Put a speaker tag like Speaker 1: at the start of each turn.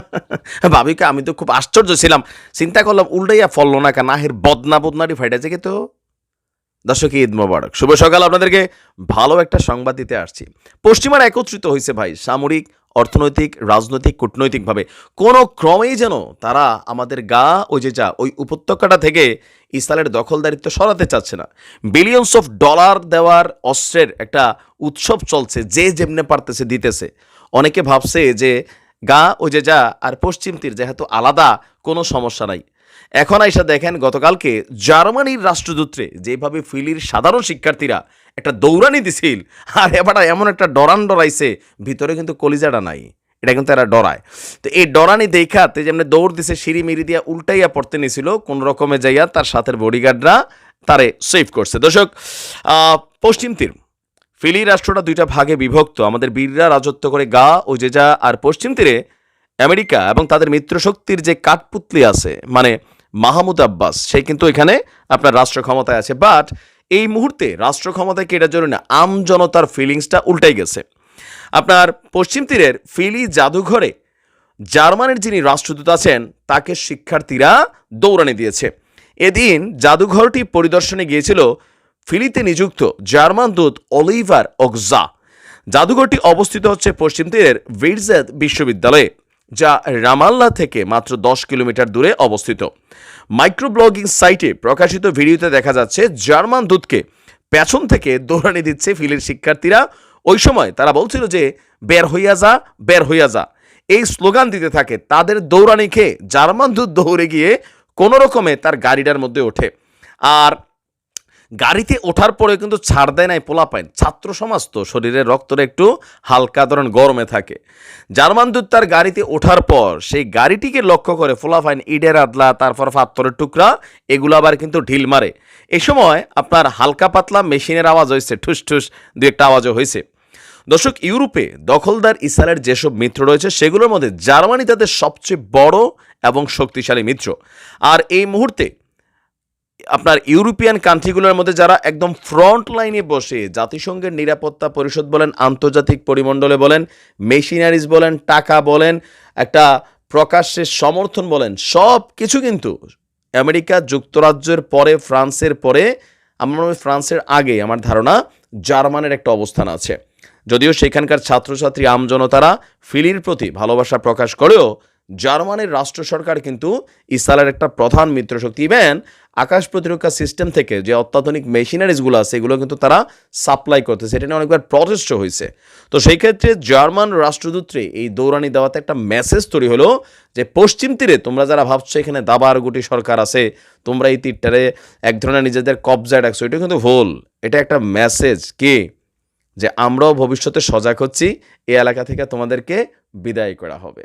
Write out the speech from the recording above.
Speaker 1: ভাবিকে, আমি তো খুব আশ্চর্য ছিলাম। চিন্তা করলাম, উল্টাইয়া ফললো না কেন? আহের বদনা বদনারি ফাইটাছে কি তো দর্শক, ঈদ মোবারক। শুভ সকাল আপনাদেরকে। ভালো একটা সংবাদ দিতে আসছি। পশ্চিমারা একত্রিত হয়েছে ভাই, সামরিক, অর্থনৈতিক, রাজনৈতিক, কূটনৈতিকভাবে। কোনো ক্রমেই যেন তারা আমাদের গা ওই যে যা, ওই উপত্যকাটা থেকে ইসরায়েলের দখলদারিত্ব সরাতে চাচ্ছে না। বিলিয়নস অফ ডলার দেওয়ার অস্ত্রের একটা উৎসব চলছে, যে যেমনে পারতেছে দিতেছে। অনেকে ভাবছে যে গা ওই যে যা, আর পশ্চিম তীর যেহেতু আলাদা, কোনো সমস্যা নাই। এখন আইসা দেখেন গতকালকে জার্মানির রাষ্ট্রদূতরে যেভাবে ফিলির সাধারণ শিক্ষার্থীরা একটা দৌড়ানি দিছিল, আর এবার এমন একটা ডরান ডরাইছে, ভিতরে কিন্তু কলিজাটা নাই, এটা কিন্তু এরা ডরায়। তো এই ডরানি দেখাতে যেমনি দৌড় দিছে, সিঁড়ি মিরি দিয়া উল্টাইয়া পড়তে নিয়েছিল কোন রকমে যাইয়া তার সাথের বডিগার্ডরা তারে সেভ করছে। দর্শক পশ্চিম তীর। ফিলি রাষ্ট্রটা দুইটা ভাগে বিভক্ত। আমাদের বীররা রাজত্ব করে গা ও জেজা আর পশ্চিম তীরে আমেরিকা এবং তাদের মিত্রশক্তির যে কাঠপুতলি আছে মানে মাহমুদ আব্বাস, সে কিন্তু এখানে আপনার রাষ্ট্র ক্ষমতায় আছে। বাট এই মুহূর্তে রাষ্ট্র ক্ষমতায় কেটার জন্য না, আম জনতার ফিলিংসটা উল্টাই গেছে। আপনার পশ্চিম তীরের ফিলি জাদুঘরে জার্মানির যিনি রাষ্ট্রদূত আছেন, তাকে শিক্ষার্থীরা দৌড়ানি দিয়েছে। এদিন জাদুঘরটি পরিদর্শনে গিয়েছিল ফিলিতে নিযুক্ত জার্মান দূত অলিভার অগজা জাদুঘরটি অবস্থিত হচ্ছে পশ্চিম তীরের ভিরজেদ বিশ্ববিদ্যালয়ে, যা রামাল্লা থেকে মাত্র দশ কিলোমিটার দূরে অবস্থিত। মাইক্রোব্লগিং সাইটে প্রকাশিত ভিডিওতে দেখা যাচ্ছে, জার্মান দূতকে পেছন থেকে দৌড়ানি দিচ্ছে ফিলির শিক্ষার্থীরা। ওই সময় তারা বলছিল যে, বের হইয়া যা, বের হইয়া যা। এই স্লোগান দিতে থাকে, তাদের দৌড়ানি খেয়ে জার্মান দূত দৌড়ে গিয়ে কোনো রকমে তার গাড়িটার মধ্যে ওঠে। আর গাড়িতে ওঠার পরে কিন্তু ছাড় দেয় নাই পোলা পায় ছাত্র সমাজ তো, শরীরের রক্তটা একটু হালকা, ধরন গরমে থাকে। জার্মান দূত তার গাড়িতে ওঠার পর সেই গাড়িটিকে লক্ষ্য করে ফোলাফাইন, ইডের আদলা, তারপর পাত্তরের টুকরা, এগুলো আবার কিন্তু ঢিল মারে। এ সময় আপনার হালকা পাতলা মেশিনের আওয়াজ হয়েছে, ঠুস ঠুস দু একটা আওয়াজও হয়েছে। দর্শক, ইউরোপে দখলদার ইসরায়েলের যেসব মিত্র রয়েছে, সেগুলোর মধ্যে জার্মানি তাদের সবচেয়ে বড় এবং শক্তিশালী মিত্র। আর এই মুহূর্তে আপনার ইউরোপিয়ান কান্ট্রিগুলোর মধ্যে যারা একদম ফ্রন্ট লাইনে বসে জাতিসংঘের নিরাপত্তা পরিষদ বলেন, আন্তর্জাতিক পরিমণ্ডলে বলেন, মেশিনারিজ বলেন, টাকা বলেন, একটা প্রকাশ্যের সমর্থন বলেন, সব কিছু কিন্তু আমেরিকা যুক্তরাজ্যের পরে, ফ্রান্সের পরে, আমার মনে ফ্রান্সের আগে, আমার ধারণা জার্মানের একটা অবস্থান আছে। যদিও সেখানকার ছাত্রছাত্রী, আমজনতারা ফিলির প্রতি ভালোবাসা প্রকাশ করেও জার্মানির রাষ্ট্র সরকার কিন্তু ইসরায়েলের একটা প্রধান মিত্রশক্তি। ইভেন আকাশ প্রতিরক্ষা সিস্টেম থেকে যে অত্যাধুনিক মেশিনারিজগুলো আছে, এগুলো কিন্তু তারা সাপ্লাই করতেছে। এটা নিয়ে অনেকবার প্রচেষ্ট হয়েছে। তো সেই ক্ষেত্রে জার্মান রাষ্ট্রদূতরে এই দৌড়ানি দেওয়াতে একটা মেসেজ তৈরি হলো যে, পশ্চিম তীরে তোমরা যারা ভাবছ এখানে দাবার গুটি সরকার আছে, তোমরা এই তীরটারে এক ধরনের নিজেদের কবজায় রাখছো। এটা কিন্তু ভুল। এটা একটা মেসেজ কি? যে, আমরাও ভবিষ্যতে সজাগ হচ্ছি, এই এলাকা থেকে তোমাদেরকে বিদায় করা হবে।